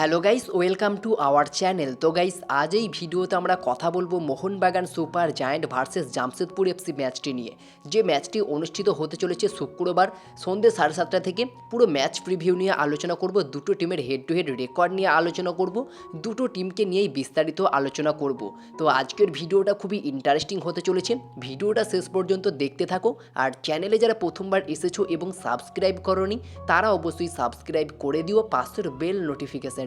Hello guys, welcome to our channel. তো guys, আজ এই ভিডিওতে আমরা কথা বলব Mohun Bagan super giant versus Jamshedpur FC ম্যাচটি নিয়ে। যে ম্যাচটি অনুষ্ঠিত হতে চলেছে শুক্রবার সন্ধ্যে সাড়ে সাতটা থেকে, পুরো ম্যাচ প্রিভিউ নিয়ে আলোচনা করব, দুটো টিমের হেড টু হেড রেকর্ড নিয়ে আলোচনা করব, দুটো টিমকে নিয়েই বিস্তারিত আলোচনা করব। তো আজকের ভিডিওটা খুবই ইন্টারেস্টিং হতে চলেছে। ভিডিওটা শেষ পর্যন্ত দেখতে থাকো, আর চ্যানেলে যারা প্রথমবার এসেছ এবং সাবস্ক্রাইব করনি, তারা অবশ্যই সাবস্ক্রাইব করে দিও, পাশের বেল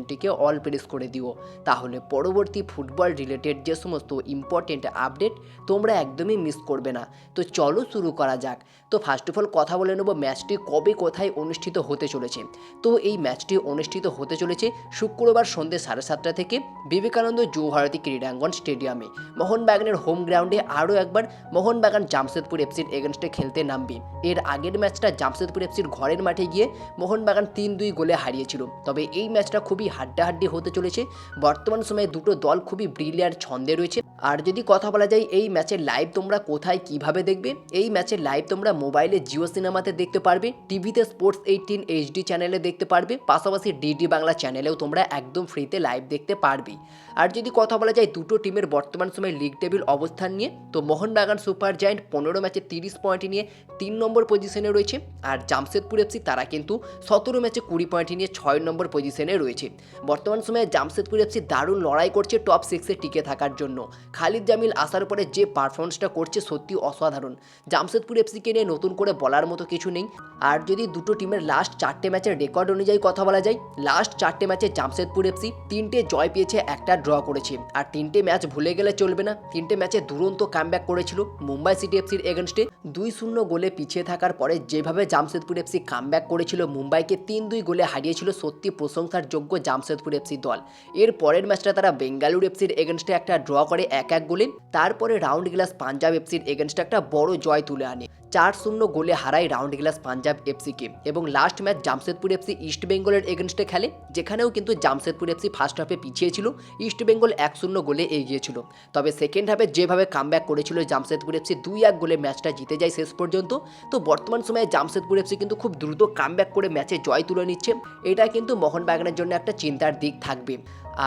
নোটিফিকেশানটিকে অল প্রেস করে দিও। তাহলে পরবর্তী ফুটবল রিলেটেড যে সমস্ত ইম্পর্টেন্ট আপডেট তোমরা একদমই মিস করবে না। তো চলো শুরু করা যাক। তো ফার্স্ট অফ অল কথা বলে নেব ম্যাচটি কবে কোথায় অনুষ্ঠিত হতে চলেছে। তো এই ম্যাচটি অনুষ্ঠিত হতে চলেছে শুক্রবার সন্ধ্যে সাড়ে সাতটা থেকে বিবেকানন্দ যৌভারতী ক্রীড়াঙ্গন স্টেডিয়ামে। মোহনবাগানের হোম গ্রাউন্ডে আরও একবার মোহনবাগান জামশেদপুর এফসির এগেনস্টে খেলতে নামবে। এর আগের ম্যাচটা জামশেদপুর এফসির ঘরের মাঠে গিয়ে মোহনবাগান তিন দুই গোলে হারিয়েছিল। তবে এই ম্যাচটা খুবই হাড্ডাহাড্ডি হতে চলেছে। বর্তমান সময়ে দুটো দল খুবই ব্রিলিয়ার ছন্দে রয়েছে। আর যদি কথা বলা যায়, এই ম্যাচের লাইভ তোমরা কোথায়, কীভাবে দেখবে? এই ম্যাচের লাইভ তোমরা মোবাইলে জিও সিনেমাতে দেখতে পারবে, টিভিতে স্পোর্টস এইটিন এইচডি চ্যানেলে দেখতে পারবে, পাশাপাশি ডিডি বাংলা চ্যানেলেও তোমরা একদম ফ্রিতে লাইভ দেখতে পারবে আর যদি কথা বলা যায়, দুটো টিমের বর্তমান সময়ে লিগ টেবিল অবস্থান নিয়ে, তো মোহনবাগান সুপার জায়েন্ট পনেরো ম্যাচে তিরিশ পয়েন্ট নিয়ে তিন নম্বর পজিশনে রয়েছে। আর জামশেদপুর এফসি তারা কিন্তু সতেরো ম্যাচে কুড়ি পয়েন্ট নিয়ে ছয় নম্বর পজিশনে রয়েছে। বর্তমান সময়ে জামশেদপুর এফসি দারুণ লড়াই করছে টপ সিক্সে টিকে থাকার জন্য। খালিদ জামিল আসার পরে যে পারফরমেন্সটা করছে সত্যি অসাধারণ। জামশেদপুর এফসিকে নিয়ে নতুন করে বলার মতো কিছু নেই। আর যদি দুটো টিমের লাস্ট চারটে ম্যাচের রেকর্ড অনুযায়ী কথা বলা যায় লাস্ট চারটে ম্যাচে জামশেদপুর এফসি তিনটে জয় পেয়েছে, একটা ড্র করেছে। আর তিনটে ম্যাচ ভুলে গেলে চলবে না। তিনটে ম্যাচে দুরন্ত কামব্যাক করেছিল মুম্বাই সিটি এফসির এগেনস্টে দুই শূন্য গোলে পিছিয়ে থাকার পরে যেভাবে জামশেদপুর এফসি কামব্যাক করেছিল, মুম্বাইকে তিন দুই গোলে হারিয়েছিল সত্যি প্রশংসার যোগ্য জামশেদপুর এফসি দল। এর পরের ম্যাচটা তারা বেঙ্গালুরু এফসির এগেনস্টে একটা ড্র করে এক এক গোলে, তারপরে রাউন্ড গ্লাস পাঞ্জাব এফসির এগেনস্টে একটা বড় জয় তুলে আনে। চার শূন্য গোলে হারায় রাউন্ড গ্লাস পাঞ্জাব এফসিকে এবং last match Jamshedpur FC East বেঙ্গলের এগেনস্টে খেলে, যেখানেও কিন্তু জামশেদপুর এফসি ফার্স্ট হাফে পিছিয়ে ছিল। ইস্ট বেঙ্গল এক শূন্য গোলে এগিয়েছিল তবে সেকেন্ড হাফে যেভাবে কামব্যাক করেছিল জামশেদপুর এফসি দুই এক গোলে ম্যাচটা জিতে যায় শেষ পর্যন্ত, তো বর্তমান সময়ে জামশেদপুর এফসি কিন্তু খুব দ্রুত কামব্যাক করে ম্যাচে জয় তুলে নিচ্ছে। এটা কিন্তু মোহনবাগানের জন্য একটা চিন্তার দিক থাকবে।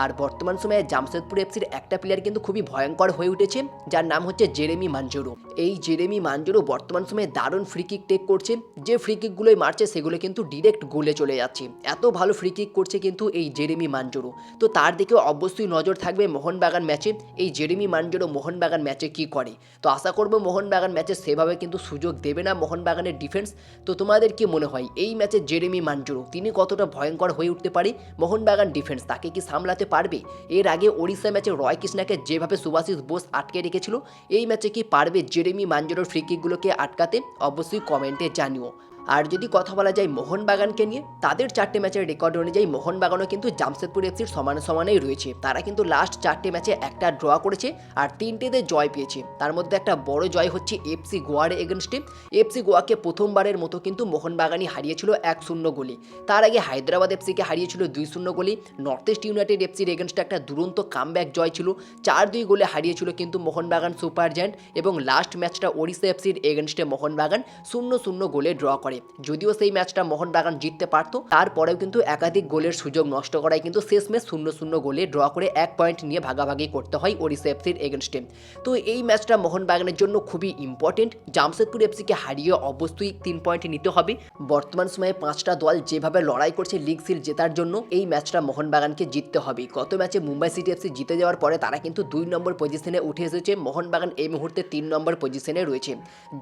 আর বর্তমান সময়ে জামশেদপুর এফসির একটা প্লেয়ার কিন্তু খুবই ভয়ঙ্কর হয়ে উঠেছে, যার নাম হচ্ছে জেরেমি মানজুরো এই জেরেমি মানজুরো বর্তমান সময়ে দারুণ ফ্রি কিক টেক করছে, যে ফ্রি কিকগুলোই মারছে সেগুলো কিন্তু ডিরেক্ট গোলে চলে যাচ্ছে। এত ভালো ফ্রি কিক করছে কিন্তু এই জেরেমি মানজুরো তো তার দিকেও অবশ্যই নজর থাকবে মোহনবাগান ম্যাচে এই জেরেমি মানজুরো মোহনবাগান ম্যাচে কি করে? তো আশা করব মোহনবাগান ম্যাচে সেভাবে কিন্তু সুযোগ দেবে না মোহনবাগানের ডিফেন্স তো তোমাদের কি মনে হয়, এই ম্যাচে জেরেমি মানজুরো তিনি কতটা ভয়ঙ্কর হয়ে উঠতে পারে মোহনবাগান ডিফেন্স তাকে কি সামলাতে পারবে। এর আগে ওড়িশা ম্যাচে রয় কৃষ্ণাকে যেভাবে সুভাষিস বোস আটকে রেখেছিল, এই ম্যাচে কি পারবে জেরেমি মানজোরোর ফ্রিকিকগুলোকে আটকাতে? অবশ্যই কমেন্টে জানিও। আর যদি কথা বলা যায় মোহনবাগানকে নিয়ে, তাদের চারটে ম্যাচের রেকর্ড অনুযায়ী মোহনবাগানও কিন্তু জামশেদপুর এফসির সমানে সমানেই রয়েছে। তারা কিন্তু লাস্ট চারটে ম্যাচে একটা ড্র করেছে আর তিনটেতে জয় পেয়েছে। তার মধ্যে একটা বড় জয় হচ্ছে এফসি গোয়ার এগেনস্টে এফসি গোয়াকে প্রথমবারের মতো কিন্তু মোহনবাগানই হারিয়েছিল এক শূন্য গোলে। তার আগে হায়দ্রাবাদ এফসিকে হারিয়েছিল দুই শূন্য গোলে। নর্থ ইস্ট ইউনাইটেড এফসির এগেনস্টে একটা দুরন্ত কামব্যাক জয় ছিল। চার দুই গোলে হারিয়েছিল কিন্তু মোহনবাগান সুপার জায়ান্ট এবং লাস্ট ম্যাচটা ওড়িশা এফসির এগেনস্টে মোহনবাগান শূন্য শূন্য গোলে ড্র করে। যদিও সেই ম্যাচটা মোহনবাগান জিততে পারত, তারপরেও কিন্তু একাধিক গোলের সুযোগ নষ্ট করায় কিন্তু শেষ ম্যাচ শূন্য শূন্য গোলে ড্র করে এক পয়েন্ট নিয়ে ভাগাভাগি করতে হয় ওড়িশা এফসির এগেনস্টে তো এই ম্যাচটা মোহনবাগানের জন্য খুবই ইম্পর্টেন্ট জামশেদপুর এফসিকে হারিয়ে অবশ্যই তিন পয়েন্ট নিতে হবে। বর্তমান সময়ে পাঁচটা দল যেভাবে লড়াই করছে লিগ সিল জেতার জন্য, এই ম্যাচটা মোহনবাগানকে জিততে হবে। গত ম্যাচে মুম্বাই সিটি এফসি জিতে যাওয়ার পরে তারা কিন্তু দুই নম্বর পজিশনে উঠে এসেছে। মোহনবাগান এই মুহূর্তে তিন নম্বর পজিশনে রয়েছে।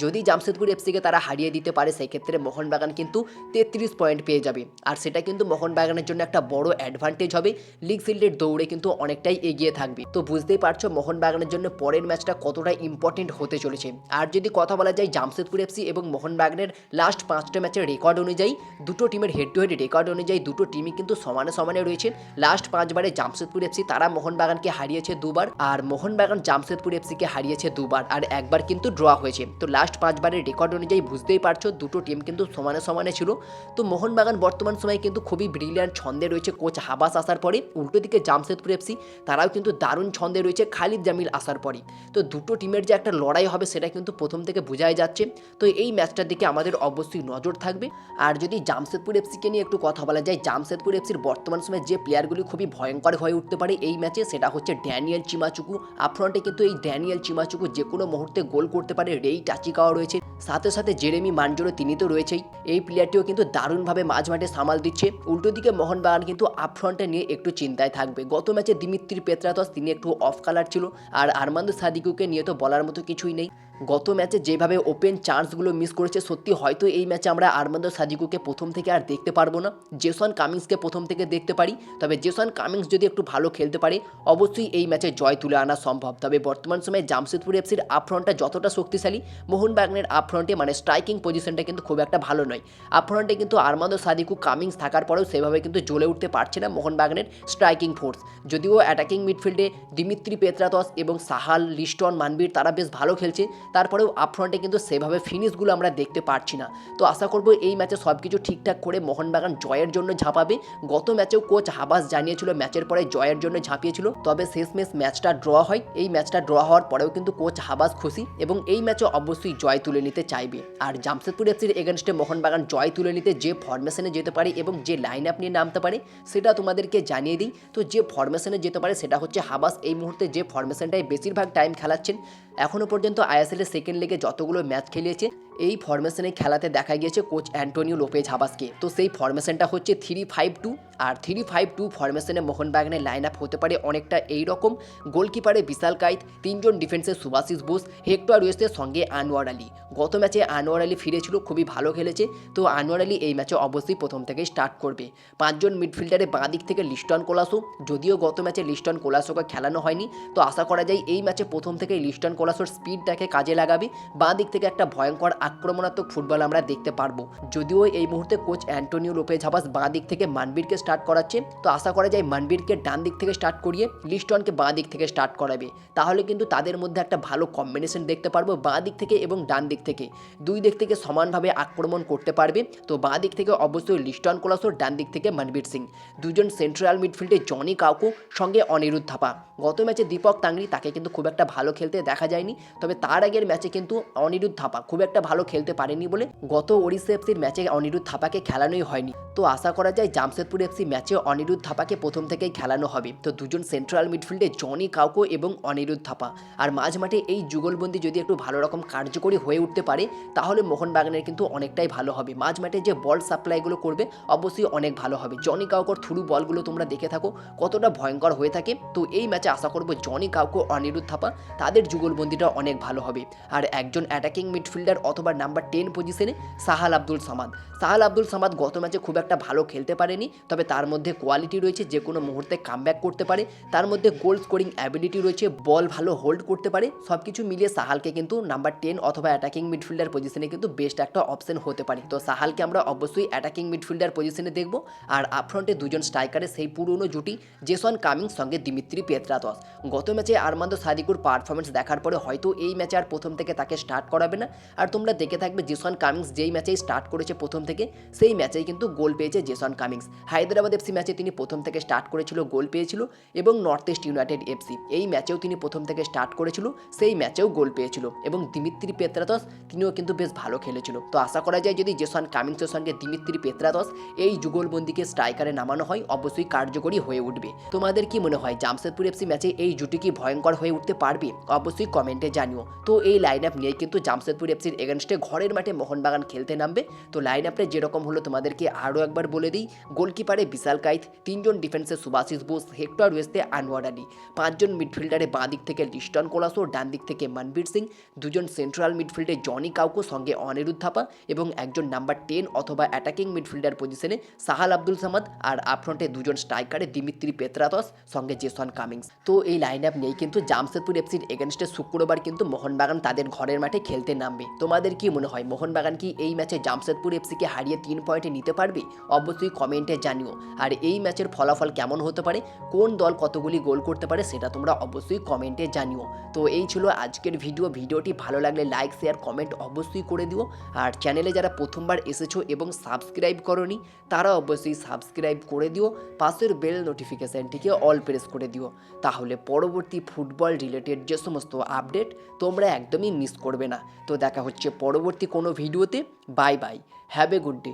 যদি জামশেদপুর এফসিকে তারা হারিয়ে দিতে পারে সেই ক্ষেত্রে মোহনবাগান কিন্তু তেত্রিশ পয়েন্ট পেয়ে যাবে। আর সেটা কিন্তু মোহনবাগানের জন্য একটা বড় অ্যাডভান্টেজ হবে। লিগ সিল্ডের দৌড়ে কিন্তু অনেকটাই এগিয়ে থাকবে। তো বুঝতেই পারছ, মোহনবাগানের জন্য পরের ম্যাচটা কতটা ইম্পর্টেন্ট হতে চলেছে। আর যদি কথা বলা যায় জামশেদপুর এফসি এবং মোহনবাগানের লাস্ট পাঁচটা ম্যাচের রেকর্ড অনুযায়ী, দুটো টিমের হেড টু হেড রেকর্ড অনুযায়ী দুটো টিমই কিন্তু সমানে সমানে রয়েছে। লাস্ট পাঁচবারে জামশেদপুর এফসি তারা মোহনবাগানকে হারিয়েছে দুবার, আর মোহনবাগান জামশেদপুর এফসিকে হারিয়েছে দুবার, আর একবার কিন্তু ড্র হয়েছে। তো লাস্ট পাঁচবারের রেকর্ড অনুযায়ী বুঝতেই পারছ, দুটো টিম কিন্তু কিন্তু সমানে সমানে ছিল। তো মোহনবাগান বর্তমান সময়ে কিন্তু খুবই ব্রিলিয়ান্ট ছন্দে রয়েছে। কোচ হাবাস আসার পরে উল্টো দিকে জামশেদপুর এফসি তারাও কিন্তু দারুণ ছন্দে রয়েছে খালিদ জামিল আসার পরে তো দুটো টিমের যে একটা লড়াই হবে সেটা কিন্তু প্রথম থেকে বোঝাই যাচ্ছে। তো এই ম্যাচটার দিকে আমাদের অবশ্যই নজর থাকবে। আর যদি জামশেদপুর এফসিকে নিয়ে একটু কথা বলা যায়, জামশেদপুর এফসির বর্তমান সময়ে যে প্লেয়ারগুলি খুবই ভয়ঙ্কর হয়ে উঠতে পারে এই ম্যাচে, সেটা হচ্ছে ড্যানিয়েল চিমাচুকু। আপফ্রন্টে কিন্তু এই ড্যানিয়েল চিমাচুকু যে কোনো মুহূর্তে গোল করতে পারে। রেই টাচিকাও রয়েছে। সাথে সাথে জেরেমি মানজোরো তিনি তো রয়েছেই। এই প্লেয়ারটিও কিন্তু দারুণভাবে মাঝ মাঠে সামাল দিচ্ছে। উল্টো দিকে মোহনবাগান কিন্তু আপফ্রন্টে নিয়ে একটু চিন্তায় থাকবে। গত ম্যাচে দিমিত্রি পেত্রাতস, তিনি একটু অফ কালার ছিল। আর আরমান্দ সাদিকুকে নিয়ে তো বলার মতো কিছুই নেই। গত ম্যাচে যেভাবে ওপেন চান্সগুলো মিস করেছে, সত্যি হয়তো এই ম্যাচে আমরা আরমান্দ সাদিকুকে প্রথম থেকে আর দেখতে পারব না। জেসন কামিংসকে প্রথম থেকে দেখতে পারি, তবে জেসন কামিংস যদি একটু ভালো খেলতে পারে, অবশ্যই এই ম্যাচে জয় তুলে আনা সম্ভব। তবে বর্তমান সময়ে জামশেদপুর এফসির আপফ্রন্টটা যতটা শক্তিশালী মোহনবাগানের আপফ্রন্টে মানে স্ট্রাইকিং পজিশনটা কিন্তু খুব একটা ভালো নয়। আপফ্রন্টে কিন্তু আরমান্দ সাদিকু কামিংস থাকার পরেও সেভাবে কিন্তু জ্বলে উঠতে পারছে না মোহনবাগানের স্ট্রাইকিং ফোর্স যদিও অ্যাটাকিং মিডফিল্ডে দিমিত্রি পেত্রাতস এবং সাহাল, লিস্টন, মানবীর তারা বেশ ভালো খেলছে তারপরেও আপফ্রন্টে কিন্তু সেভাবে ফিনিশগুলো আমরা দেখতে পারছি না। তো আশা করব এই ম্যাচে সব কিছু ঠিকঠাক করে মোহনবাগান জয়ের জন্য ঝাঁপাবে। গত ম্যাচেও কোচ হাবাস জানিয়েছিল ম্যাচের পরে জয়ের জন্য ঝাঁপিয়েছিল। তবে শেষমেশ ম্যাচটা ড্র হয়। এই ম্যাচটা ড্র হওয়ার পরেও কিন্তু কোচ হাবাস খুশি এবং এই ম্যাচে অবশ্যই জয় তুলে নিতে চাইবে। আর জামশেদপুর এফসির এগেনস্টে মোহনবাগান জয় তুলে নিতে যে ফরমেশনে যেতে পারে এবং যে লাইন আপ নিয়ে নামতে পারে, সেটা তোমাদেরকে জানিয়ে দিই। তো যে ফরমেশনে যেতে পারে, সেটা হচ্ছে হাবাস। এই মুহূর্তে যে ফরমেশনটাই বেশিরভাগ টাইম খেলাচ্ছেন এখনও পর্যন্ত আইএসএলের সেকেন্ড লেগে যতগুলো ম্যাচ খেলিয়েছে এই ফরমেশনে খেলাতে দেখা গিয়েছে কোচ অ্যান্টোনিও লোপেজ হাবাসকে তো সেই ফরমেশনটা হচ্ছে থ্রি ফাইভ টু আর থ্রি ফাইভ টু ফরমেশনে মোহনবাগানের লাইন আপ হতে পারে অনেকটা এই রকম গোলকিপারে বিশাল কাইত, তিনজন ডিফেন্সে সুভাশিস বোস, হেক্টর ওয়েস্টের সঙ্গে আনোয়ার আলী। গত ম্যাচে আনোয়ার আলী ফিরেছিল, খুবই ভালো খেলেছে। তো আনোয়ার আলী এই ম্যাচে অবশ্যই প্রথম থেকেই স্টার্ট করবে। পাঁচজন মিডফিল্ডারে বাঁ দিক থেকে লিস্টন কোলাসো, যদিও গত ম্যাচে লিস্টন কোলাসোকে খেলানো হয়নি। তো আশা করা যায় এই ম্যাচে প্রথম থেকেই লিস্টন কোলাসোর স্পিডটাকে কাজে লাগাবে। বাঁ দিক থেকে একটা ভয়ঙ্কর আক্রমণাত্মক ফুটবল আমরা দেখতে পারব। যদিও এই মুহূর্তে কোচ অ্যান্টোনিও লোপেজ হাবাস বাঁ দিক থেকে মানবীরকে স্টার্ট করাচ্ছে, তো আশা করা যায় মানবীরকে ডান দিক থেকে স্টার্ট করিয়ে লিস্টনকে বাঁ দিক থেকে স্টার্ট করাবে। তাহলে কিন্তু তাদের মধ্যে একটা ভালো কম্বিনেশন দেখতে পারব বাঁ দিক থেকে এবং ডান দিক থেকে। দুই দিক থেকে সমানভাবে আক্রমণ করতে পারবে, তো বাঁ দিক থেকে অবশ্যই লিস্টন কোলাসোর, ডান দিক থেকে মনবীর সিং। দুজন সেন্ট্রাল মিডফিল্ডে জনি কাউকু, সঙ্গে অনিরুদ্ধ থাপা। গত ম্যাচে দীপক তাংরি তাকে কিন্তু খুব একটা ভালো খেলতে দেখা যায়নি, তবে তার আগের ম্যাচে কিন্তু অনিরুদ্ধ থাপা খুব একটা ভালো খেলতে পারেনি বলে গত ওড়িশা এফসির ম্যাচে অনিরুদ্ধ থাপাকে খেলানোই হয়নি। তো আশা করা যায় জামশেদপুর এফসি ম্যাচে অনিরুদ্ধ থাপাকে প্রথম থেকেই খেলানো হবে। তো দুজন সেন্ট্রাল মিডফিল্ডে জনি কাউকো এবং অনিরুদ্ধ থাপা। আর মাঝ মাঠে এই যুগলবন্দি যদি একটু ভালো রকম কার্যকরী হয়ে উঠতে পারে, তাহলে মোহনবাগানের কিন্তু অনেকটাই ভালো হবে। মাঝ মাঠে যে বল সাপ্লাইগুলো করবে, অবশ্যই অনেক ভালো হবে। জনি কাউকোর থ্রু বলগুলো তোমরা দেখে থাকো, কতটা ভয়ঙ্কর হয়ে থাকে। তো এই ম্যাচে আশা করব জনি কাউকো অনিরুদ্ধ থাপা, তাদের যুগলবন্দিটা অনেক ভালো হবে। আর একজন অ্যাটাকিং মিডফিল্ডার অথবা নাম্বার টেন পজিশনে সাহাল আব্দুল সামাদ। সাহাল আব্দুল সামাদ গত ম্যাচে খুব একটা ভালো খেলতে পারেনি, তবে তার মধ্যে কোয়ালিটি রয়েছে, যে কোনো মুহূর্তে কামব্যাক করতে পারে। তার মধ্যে গোল স্কোরিং অ্যাবিলিটি রয়েছে বল ভালো হোল্ড করতে পারে। সব কিছু মিলিয়ে সাহালকে কিন্তু নাম্বার টেন অথবা অ্যাটাকিং মিডফিল্ডার পজিশনে কিন্তু বেস্ট একটা অপশন হতে পারে। তো সাহালকে আমরা অবশ্যই অ্যাটাকিং মিডফিল্ডার পজিশনে দেখব। আর আপফ্রন্টে দুজন স্ট্রাইকারের সেই পুরনো জুটি, জেসন কামিং সঙ্গে দিমিত্রি পেত্রাতস গত ম্যাচে আরমান্দ সাদিকুর পারফরমেন্স দেখার পরে হয়তো এই ম্যাচে আর প্রথম থেকে তাকে স্টার্ট করাবে না। আর তোমরা দেখে থাকবে জেসন কামিংস যেই ম্যাচেই স্টার্ট করেছে প্রথম থেকে, সেই ম্যাচেই কিন্তু গোল পেয়েছে জেসন কামিংস। হায়দ্রাবাদ এফসি ম্যাচে তিনি প্রথম থেকে স্টার্ট করেছিল, গোল পেয়েছিল এবং নর্থ ইস্ট ইউনাইটেড এফসি এই ম্যাচেও তিনি প্রথম থেকে স্টার্ট করেছিল, সেই ম্যাচেও গোল পেয়েছিল এবং দিমিত্রি পেত্রাতস তিনিও কিন্তু বেশ ভালো খেলেছিল। তো আশা করা যায় যদি জেসন কামিংসের সঙ্গে দিমিত্রি পেত্রাতস এই যুগলবন্দিকে স্ট্রাইকারে নামানো হয়, অবশ্যই কার্যকরী হয়ে উঠবে। তোমাদের কি মনে হয়, জামশেদপুর এফসি ম্যাচে এই জুটি কি ভয়ঙ্কর হয়ে উঠতে পারবে? অবশ্যই কমেন্টে জানিও। তো এই লাইন আপ নিয়ে কিন্তু জামশেদপুর এফসির এগেনস্টে ঘরের মাঠে মোহনবাগান খেলতে নামবে। তো লাইন আপটা যেরকম হলো, তোমাদেরকে আরও একবার বলে দিই। গোলকিপারে বিশাল কাইত, তিনজন ডিফেন্সে সুভাশিস বোস, হেক্টর ওয়েস্টে আনোয়ার আলী। পাঁচজন মিডফিল্ডারে বাঁ দিক থেকে লিস্টন কোলাসো, ডান দিক থেকে মনবীর সিং। দুজন সেন্ট্রাল মিডফিল্ডে জনি কাউকো, সঙ্গে অনিরুদ্ধ থাপা এবং একজন নাম্বার টেন অথবা অ্যাটাকিং মিডফিল্ডার পজিশনে সাহাল আব্দুল সামাদ। আর আপফ্রন্টে দুজন স্ট্রাইকারে দিমিত্রি পেত্রাতস, সঙ্গে জেসন কামিংস। তো এই লাইন আপ নিয়েই কিন্তু জামশেদপুর এফসির এগেনস্টে শুক্রবার কিন্তু মোহনবাগান তাদের ঘরের মাঠে খেলতে নামবে। তোমাদের তোমাদের কি মনে হয়? মোহনবাগান কি এই ম্যাচে জামশেদপুর এফসিকে হারিয়ে তিন পয়েন্টে নিতে পারবে? অবশ্যই কমেন্টে জানিও। আর এই ম্যাচের ফলাফল কেমন হতে পারে? কোন দল কতগুলি গোল করতে পারে? সেটা তোমরা অবশ্যই কমেন্টে জানিও। তো এই ছিল আজকের ভিডিও। ভিডিওটি ভালো লাগলে লাইক, শেয়ার, কমেন্ট অবশ্যই করে দিও। আর চ্যানেলে যারা প্রথমবার এসেছ এবং সাবস্ক্রাইব করনি, তারা অবশ্যই সাবস্ক্রাইব করে দিও। পাশের বেল নোটিফিকেশানটিকে অল প্রেস করে দিও। তাহলে পরবর্তী ফুটবল রিলেটেড যে সমস্ত আপডেট তোমরা একদমই মিস করবে না। তো দেখা হচ্ছে পরবর্তী কোনো ভিডিওতে bye bye. Have a good day